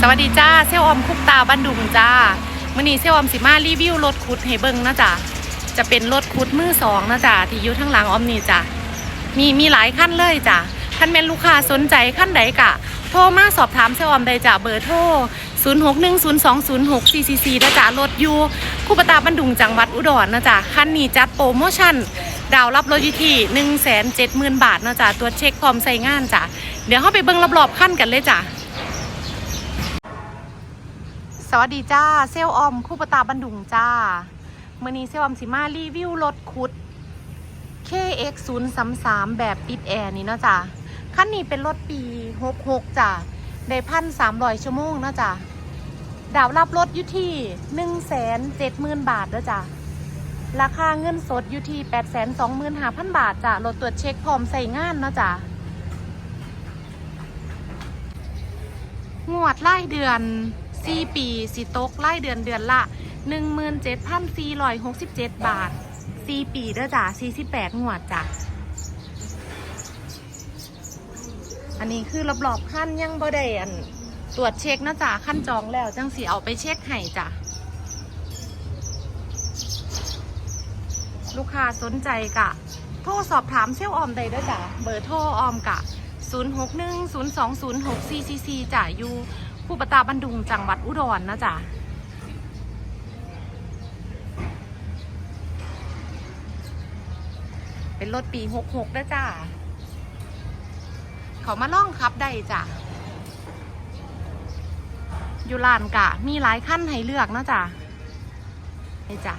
สวัสดีจ้าเซลออมคุกตาบันดุงจ้ามื่อนี้เซลออมสิมารีวิวรถคุดให้เบิ่งนะจ๊ะจะเป็นรถคุดมือสองนะจ๊ะที่อยู่ทั้งหลังออมนี่จ้ะมีมีหลายขั้นเลยจ้ะท่านเป็นลูกค้าสนใจขั้นใดกะ โทรมาสอบถามเซลออมได้จ้ะเบอร์โทร06102064นะจ๊ะรถยูคู่ปตาบันดุงจังหวัดอุดรนะจ๊ะคันนี้จัดโปรโมชั่นดาวรับรถอยู่ที่1 7 0 0 0 0 บาทนะจ๊ะตัวเช็คพร้อมใส่งานจ้ะเดี๋ยวเข้าไปเบิ่งรอบๆขั้นกันเลยจ้ะ วัสดีจ้า เซลออมคู่ปตาบันดุงจ้าเมื่อนี้เซลออมสิมารีวิวรถคุด KX 0 3 3แบบติดแอร์นี่เนาะจ้ะคันนี้เป็นรถปี 66จ้ะได้พันสามร้อยชั่วโมงเนาะจ้ะดาวรับรถอยู่ที่1นึ่งแสนเจ็ดหมื่นบาทเนาะจ้ะราคาเงินสดอยู่ที่8ปดแสนสองหมื่นห้าพันบาทจ้ะรถตรวจเช็คพร้อมใส่งานเนาะจ้ะงวดไล่เดือน 4ปีสีตกไล่เดือนเดือนละ 17,467 บาท4ปีเด้อจ้ะ48งวดจ้ะอันนี้คือรอบๆขั้นยังบ่ได้อันตรวจเช็คนะจ๊ะขั้นจองแล้วจังสีเอาไปเช็คให้จ้ะลูกค้าสนใจกะ โทรสอบถามเซลออมได้ด้อจ้ะเบอร์โทรออมกะ 0610206444จ้ะอยู่ ผู้ประตาบันดุงจังหวัดอุดรนะจ๊ะเป็นรถปีหกหกนะจ้ะเขามาล่องครับได้จ้ะอยู่ลานกะ มีหลายขั้นให้เลือกนะจ๊ะนี่จ้ะ